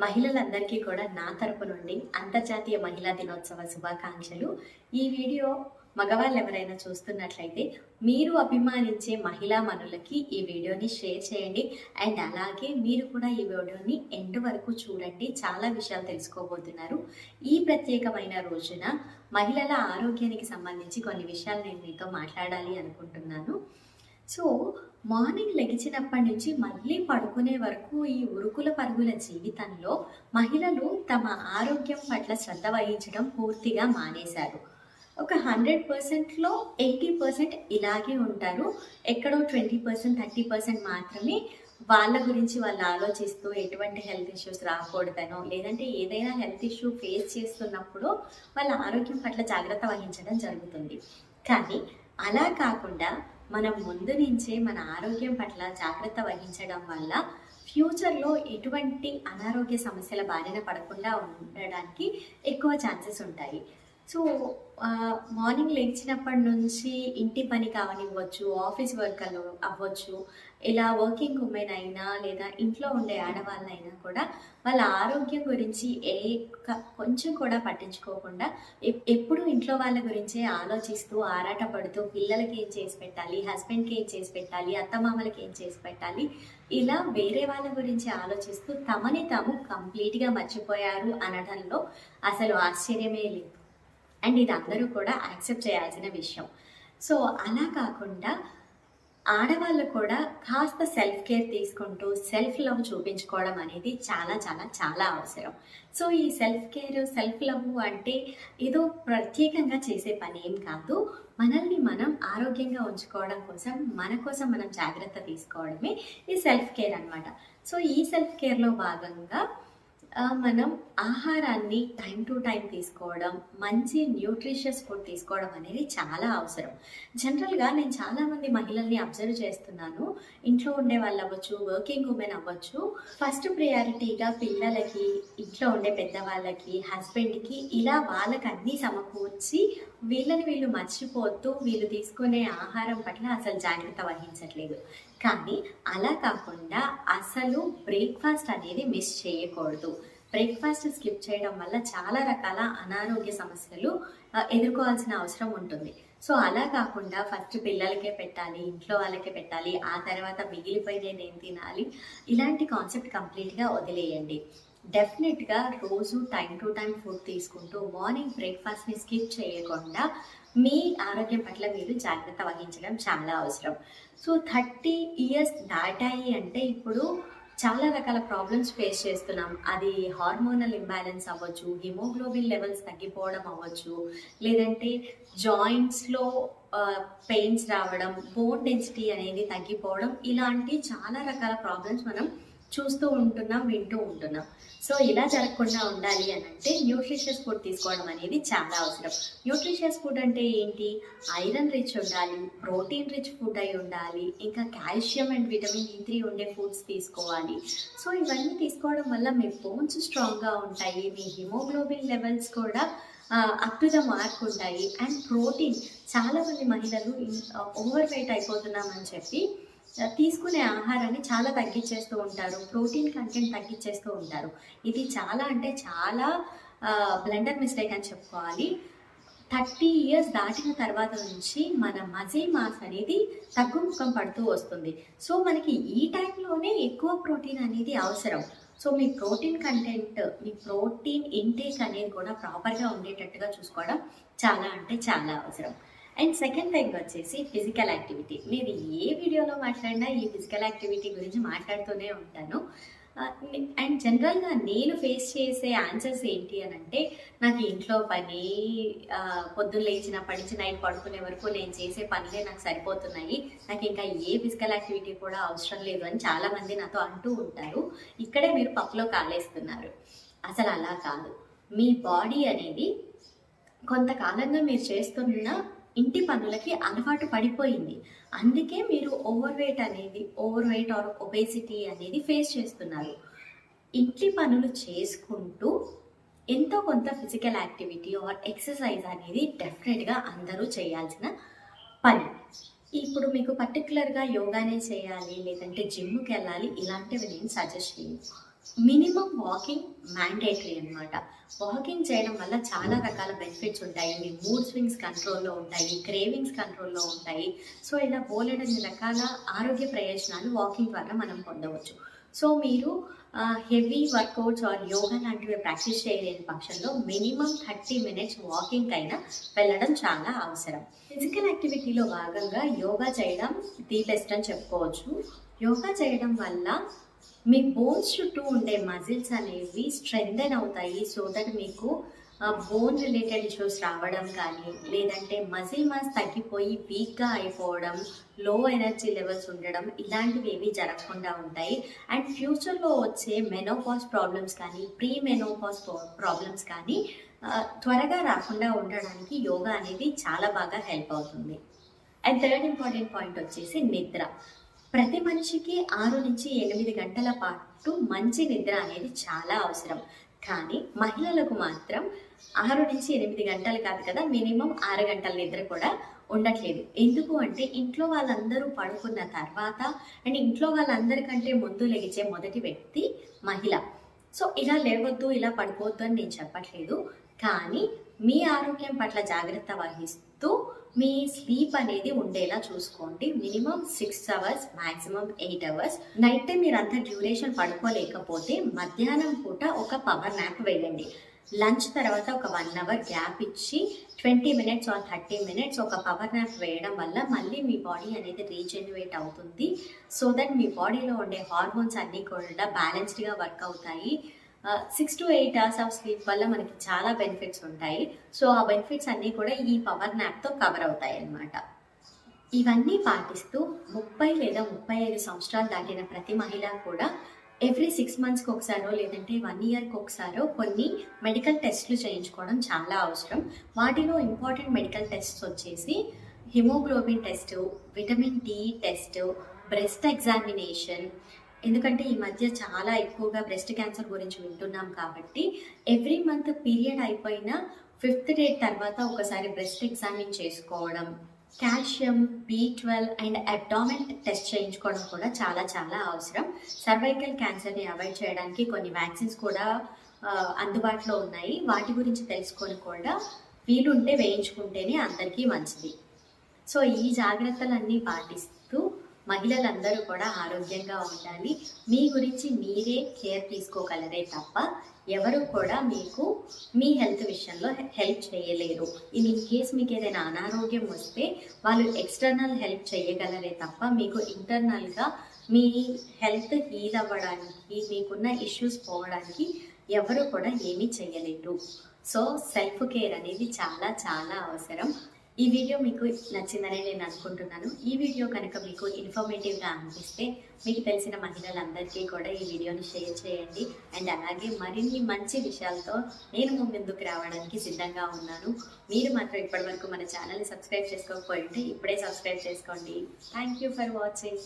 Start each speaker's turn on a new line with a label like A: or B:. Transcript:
A: మహిళలందరికీ కూడా నా తరపు నుండి అంతర్జాతీయ మహిళా దినోత్సవ శుభాకాంక్షలు. ఈ వీడియో మగవాళ్ళు ఎవరైనా చూస్తున్నట్లయితే మీరు అభిమానించే మహిళా మనులకి ఈ వీడియోని షేర్ చేయండి. అండ్ అలాగే మీరు కూడా ఈ వీడియోని ఎండ్ వరకు చూడండి. చాలా విషయాలు తెలుసుకోబోతున్నారు. ఈ ప్రత్యేకమైన రోజున మహిళల ఆరోగ్యానికి సంబంధించి కొన్ని విషయాలు నేను మీతో మాట్లాడాలి అనుకుంటున్నాను. సో మార్నింగ్ లెగిచినప్పటి నుంచి మళ్ళీ పడుకునే వరకు ఈ ఉరుకుల పరుగుల జీవితంలో మహిళలు తమ ఆరోగ్యం పట్ల శ్రద్ధ వహించడం పూర్తిగా మానేశారు. ఒక హండ్రెడ్ పర్సెంట్లో ఎయిటీ పర్సెంట్ ఇలాగే ఉంటారు. ఎక్కడో ట్వంటీ పర్సెంట్ థర్టీ పర్సెంట్ మాత్రమే వాళ్ళ గురించి వాళ్ళు ఆలోచిస్తూ ఎటువంటి హెల్త్ ఇష్యూస్ రాకూడదనో లేదంటే ఏదైనా హెల్త్ ఇష్యూ ఫేస్ చేస్తున్నప్పుడు వాళ్ళ ఆరోగ్యం పట్ల జాగ్రత్త వహించడం జరుగుతుంది. కానీ అలా కాకుండా మనం ముందు నుంచే మన ఆరోగ్యం పట్ల జాగ్రత్త వహించడం వల్ల ఫ్యూచర్లో ఎటువంటి అనారోగ్య సమస్యల బారిన పడకుండా ఉండడానికి ఎక్కువ ఛాన్సెస్ ఉంటాయి. సో మార్నింగ్ లేచినప్పటి నుంచి ఇంటి పని కావనివ్వచ్చు ఆఫీస్ వర్క్ అవ్వచ్చు ఇలా వర్కింగ్ ఉమెన్ అయినా లేదా ఇంట్లో ఉండే ఆడవాళ్ళైనా కూడా వాళ్ళ ఆరోగ్యం గురించి ఏ కొంచెం కూడా పట్టించుకోకుండా ఎప్- ఎప్పుడు ఇంట్లో వాళ్ళ గురించే ఆలోచిస్తూ ఆరాటపడుతూ పిల్లలకి ఏం చేసి పెట్టాలి హస్బెండ్కి ఏం చేసి పెట్టాలి అత్తమామలకి ఏం చేసి పెట్టాలి ఇలా వేరే వాళ్ళ గురించి ఆలోచిస్తూ తమని తాము కంప్లీట్గా మర్చిపోయారు అనడంలో అసలు ఆశ్చర్యమే లేదు. అండ్ ఇది అందరూ కూడా యాక్సెప్ట్ చేయాల్సిన విషయం. సో అలా కాకుండా ఆడవాళ్ళు కూడా కాస్త సెల్ఫ్ కేర్ తీసుకుంటూ సెల్ఫ్ లవ్ చూపించుకోవడం అనేది చాలా చాలా చాలా అవసరం. సో ఈ సెల్ఫ్ కేర్ సెల్ఫ్ లవ్ అంటే ఏదో ప్రత్యేకంగా చేసే పని ఏం కాదు. మనల్ని మనం ఆరోగ్యంగా ఉంచుకోవడం కోసం మన కోసం మనం జాగ్రత్త తీసుకోవడమే ఈ సెల్ఫ్ కేర్ అన్నమాట. సో ఈ సెల్ఫ్ కేర్లో భాగంగా మనం ఆహారాన్ని టైం టు టైం తీసుకోవడం మంచి న్యూట్రిషియస్ ఫుడ్ తీసుకోవడం అనేది చాలా అవసరం. జనరల్గా నేను చాలామంది మహిళల్ని అబ్జర్వ్ చేస్తున్నాను. ఇంట్లో ఉండే వాళ్ళు అవ్వచ్చు వర్కింగ్ ఉమెన్ అవ్వచ్చు ఫస్ట్ ప్రియారిటీగా పిల్లలకి ఇంట్లో ఉండే పెద్దవాళ్ళకి హస్బెండ్కి ఇలా వాళ్ళకి అన్నీ సమకూర్చి వీళ్ళని వీళ్ళు మర్చిపోతూ వీళ్ళు తీసుకునే ఆహారం పట్ల అసలు జాగ్రత్త వహించట్లేదు. కానీ అలా కాకుండా అసలు బ్రేక్ఫాస్ట్ అనేది మిస్ చేయకూడదు. బ్రేక్ఫాస్ట్ స్కిప్ చేయడం వల్ల చాలా రకాల అనారోగ్య సమస్యలు ఎదుర్కోవాల్సిన అవసరం ఉంటుంది. సో అలా కాకుండా ఫస్ట్ పిల్లలకే పెట్టాలి ఇంట్లో వాళ్ళకే పెట్టాలి ఆ తర్వాత మిగిలిపోయి నేను ఏం తినాలి ఇలాంటి కాన్సెప్ట్ కంప్లీట్గా వదిలేయండి. డెఫినెట్గా రోజు టైం టు టైం ఫుడ్ తీసుకుంటూ మార్నింగ్ బ్రేక్ఫాస్ట్ని స్కిప్ చేయకుండా మీ ఆరోగ్యం పట్ల మీరు జాగ్రత్త వహించడం చాలా అవసరం. సో థర్టీ ఇయర్స్ దాటాయి అంటే ఇప్పుడు చాలా రకాల ప్రాబ్లమ్స్ ఫేస్ చేస్తున్నాం. అది హార్మోనల్ ఇంబ్యాలెన్స్ అవ్వచ్చు హిమోగ్లోబిన్ లెవెల్స్ తగ్గిపోవడం అవ్వచ్చు లేదంటే జాయింట్స్లో పెయిన్స్ రావడం బోన్ డెన్సిటీ అనేది తగ్గిపోవడం ఇలాంటి చాలా రకాల ప్రాబ్లమ్స్ మనం చూస్తూ ఉంటున్నాం వింటూ ఉంటున్నాం. సో ఇలా జరగకుండా ఉండాలి అని అంటే న్యూట్రిషియస్ ఫుడ్ తీసుకోవడం అనేది చాలా అవసరం. న్యూట్రిషియస్ ఫుడ్ అంటే ఏంటి? ఐరన్ రిచ్ ఉండాలి ప్రోటీన్ రిచ్ ఫుడ్ అయి ఉండాలి ఇంకా కాల్షియం అండ్ విటమిన్ ఈ త్రీ ఉండే ఫుడ్స్ తీసుకోవాలి. సో ఇవన్నీ తీసుకోవడం వల్ల మీ బోన్స్ స్ట్రాంగ్గా ఉంటాయి మీ హిమోగ్లోబిన్ లెవెల్స్ కూడా అప్ టు ద మార్క్ ఉంటాయి. అండ్ ప్రోటీన్ చాలామంది మహిళలు ఓవర్ వెయిట్ అయిపోతున్నామని చెప్పి తీసుకునే ఆహారాన్ని చాలా తగ్గించేస్తూ ఉంటారు. ప్రోటీన్ కంటెంట్ తగ్గించేస్తూ ఉంటారు. ఇది చాలా అంటే చాలా బ్లెండర్ మిస్టేక్ అని చెప్పుకోవాలి. థర్టీ ఇయర్స్ దాటిన తర్వాత నుంచి మన మజిల్ మాస్ అనేది తగ్గుముఖం పడుతూ వస్తుంది. సో మనకి ఈ టైంలోనే ఎక్కువ ప్రోటీన్ అనేది అవసరం. సో మీ ప్రోటీన్ కంటెంట్ మీ ప్రోటీన్ ఇంటేక్ అనేది కూడా ప్రాపర్గా ఉండేటట్టుగా చూసుకోవడం చాలా అంటే చాలా అవసరం. అండ్ సెకండ్ థింగ్ వచ్చేసి ఫిజికల్ యాక్టివిటీ నేను ఏ వీడియోలో మాట్లాడినా ఈ ఫిజికల్ యాక్టివిటీ గురించి మాట్లాడుతూనే ఉంటాను. Uh, అండ్ జనరల్గా నేను ఫేస్ చేసే ఆన్సర్స్ ఏంటి అని అంటే నాకు ఇంట్లో పని uh, పొద్దున్న లేచినప్పటి నుంచి నైట్ పడుకునే వరకు నేను చేసే పనులే నాకు సరిపోతున్నాయి. నాకు ఇంకా ఏ ఫిజికల్ యాక్టివిటీ కూడా అవసరం లేదు అని చాలామంది నాతో అంటూ ఉంటారు. ఇక్కడే మీరు పప్పులో కాలేస్తున్నారు. అసలు అలా కాదు. మీ బాడీ అనేది కొంతకాలంగా మీరు చేస్తున్న ఇంటి పనులకి అలవాటు పడిపోయింది. అందుకే మీరు ఓవర్ వెయిట్ అనేది ఓవర్ వెయిట్ ఆర్ ఒబేసిటీ అనేది ఫేస్ చేస్తున్నారు. ఇంటి పనులు చేసుకుంటూ ఎంతో కొంత ఫిజికల్ యాక్టివిటీ ఆర్ ఎక్సర్సైజ్ అనేది డెఫినెట్గా అందరూ చేయాల్సిన పని. ఇప్పుడు మీకు పర్టికులర్గా యోగానే చేయాలి లేదంటే జిమ్కి వెళ్ళాలి ఇలాంటివి నేను సజెస్ట్ చేయను. మినిమం వాకింగ్ మ్యాండేటరీ అన్నమాట. వాకింగ్ చేయడం వల్ల చాలా రకాల బెనిఫిట్స్ ఉంటాయి. మీ మూడ్ స్వింగ్స్ కంట్రోల్లో ఉంటాయి క్రేవింగ్స్ కంట్రోల్లో ఉంటాయి. సో ఇలా బోలెడన్ని రకాల ఆరోగ్య ప్రయోజనాలు వాకింగ్ ద్వారా మనం పొందవచ్చు. సో మీరు హెవీ వర్కౌట్స్ ఆర్ యోగా లాంటివి ప్రాక్టీస్ చేయలేని పక్షంలో మినిమం థర్టీ మినిట్స్ వాకింగ్ అయినా వెళ్ళడం చాలా అవసరం. ఫిజికల్ యాక్టివిటీలో భాగంగా యోగా చేయడం ది బెస్ట్ అని చెప్పుకోవచ్చు. యోగా చేయడం వల్ల మీ బోన్స్ చుట్టూ ఉండే మజిల్స్ అనేవి స్ట్రెంగ్ అవుతాయి సో దట్ మీకు బోన్ రిలేటెడ్ ఇష్యూస్ రావడం కానీ లేదంటే మజిల్ మాస్ తగ్గిపోయి వీక్గా అయిపోవడం లో ఎనర్జీ లెవెల్స్ ఉండడం ఇలాంటివి ఏవి జరగకుండా ఉంటాయి. అండ్ ఫ్యూచర్లో వచ్చే మెనోపాస్ ప్రాబ్లమ్స్ కానీ ప్రీ మెనోపాస్ ప్రాబ్లమ్స్ కానీ త్వరగా రాకుండా ఉండడానికి యోగా అనేది చాలా బాగా హెల్ప్ అవుతుంది. అండ్ థర్డ్ ఇంపార్టెంట్ పాయింట్ వచ్చేసి నిద్ర. ప్రతి మనిషికి ఆరు నుంచి ఎనిమిది గంటల పాటు మంచి నిద్ర అనేది చాలా అవసరం. కానీ మహిళలకు మాత్రం ఆరు నుంచి ఎనిమిది గంటలు కాదు కదా మినిమం ఆరు గంటల నిద్ర కూడా ఉండట్లేదు. ఎందుకు అంటే ఇంట్లో వాళ్ళందరూ పడుకున్న తర్వాత అండ్ ఇంట్లో వాళ్ళందరికంటే ముందు లెగిచే మొదటి వ్యక్తి మహిళ. సో ఇలా లేవద్దు ఇలా పడిపోవద్దు అని నేను చెప్పట్లేదు. కానీ మీ ఆరోగ్యం పట్ల జాగ్రత్త వహిస్తూ మీ స్లీప్ అనేది ఉండేలా చూసుకోండి. Minimum six hours maximum eight hours night time మీరు అంత డ్యూరేషన్ పడుకోలేకపోతే మధ్యాహ్నం పూట ఒక పవర్ నాప్ వేయండి. లంచ్ తర్వాత ఒక వన్ అవర్ గ్యాప్ ఇచ్చి twenty minutes or thirty minutes ఒక పవర్ నాప్ వేయడం వల్ల మళ్ళీ మీ బాడీ అనేది రీజెన్యువేట్ అవుతుంది. సో దట్ మీ బాడీలో ఉండే హార్మోన్స్ అన్నీ కూడా బ్యాలెన్స్డ్గా వర్క్ అవుతాయి. Six to eight hours of sleep వల్ల మనకి చాలా బెనిఫిట్స్ ఉంటాయి. సో ఆ బెనిఫిట్స్ అన్నీ కూడా ఈ పవర్ నాప్తో కవర్ అవుతాయి అన్నమాట. ఇవన్నీ పాటిస్తూ ముప్పై లేదా ముప్పై ఐదు సంవత్సరాలు దాటిన ప్రతి మహిళ కూడా ఎవ్రీ సిక్స్ మంత్స్కి ఒకసారో లేదంటే వన్ ఇయర్కి ఒకసారో కొన్ని మెడికల్ టెస్ట్లు చేయించుకోవడం చాలా అవసరం. వాటిలో ఇంపార్టెంట్ మెడికల్ టెస్ట్స్ వచ్చేసి haemoglobin test vitamin D test breast examination ఎందుకంటే ఈ మధ్య చాలా ఎక్కువగా బ్రెస్ట్ క్యాన్సర్ గురించి వింటున్నాం కాబట్టి ఎవ్రీ మంత్ పీరియడ్ అయిపోయిన ఫిఫ్త్ డేట్ తర్వాత ఒకసారి బ్రెస్ట్ ఎగ్జామిన్ చేసుకోవడం calcium B twelve and abdomen test చేయించుకోవడం కూడా చాలా చాలా అవసరం. సర్వైకల్ క్యాన్సర్ని అవాయిడ్ చేయడానికి కొన్ని వ్యాక్సిన్స్ కూడా అందుబాటులో ఉన్నాయి. వాటి గురించి తెలుసుకొని కూడా వీలుంటే వేయించుకుంటేనే అందరికీ మంచిది. సో ఈ జాగ్రత్తలన్నీ పాటిస్తూ మహిళలందరూ కూడా ఆరోగ్యంగా ఉండాలి. మీ గురించి మీరే కేర్ తీసుకోగలరే తప్ప ఎవరు కూడా మీకు మీ హెల్త్ విషయంలో హెల్ప్ చేయలేరు. ఇన్ ఇన్ కేస్ మీకు ఏదైనా అనారోగ్యం వస్తే వాళ్ళు ఎక్స్టర్నల్ హెల్ప్ చేయగలరే తప్ప మీకు ఇంటర్నల్గా మీ హెల్త్ హీల్ అవ్వడానికి మీకున్న ఇష్యూస్ పోవడానికి ఎవరు కూడా ఏమీ చేయలేరు. సో సెల్ఫ్ కేర్ అనేది చాలా చాలా అవసరం. ఈ వీడియో మీకు నచ్చిందని నేను అనుకుంటున్నాను. ఈ వీడియో కనుక మీకు ఇన్ఫర్మేటివ్గా అనిపిస్తే మీకు తెలిసిన మహిళలందరికీ కూడా ఈ వీడియోని షేర్ చేయండి. అండ్ అలాగే మరిన్ని మంచి విషయాలతో నేను మీ ముందుకు రావడానికి సిద్ధంగా ఉన్నాను. మీరు మాత్రం ఇప్పటివరకు మన ఛానల్ని సబ్స్క్రైబ్ చేసుకోకపోయింటే ఇప్పుడే సబ్స్క్రైబ్ చేసుకోండి. Thank you for watching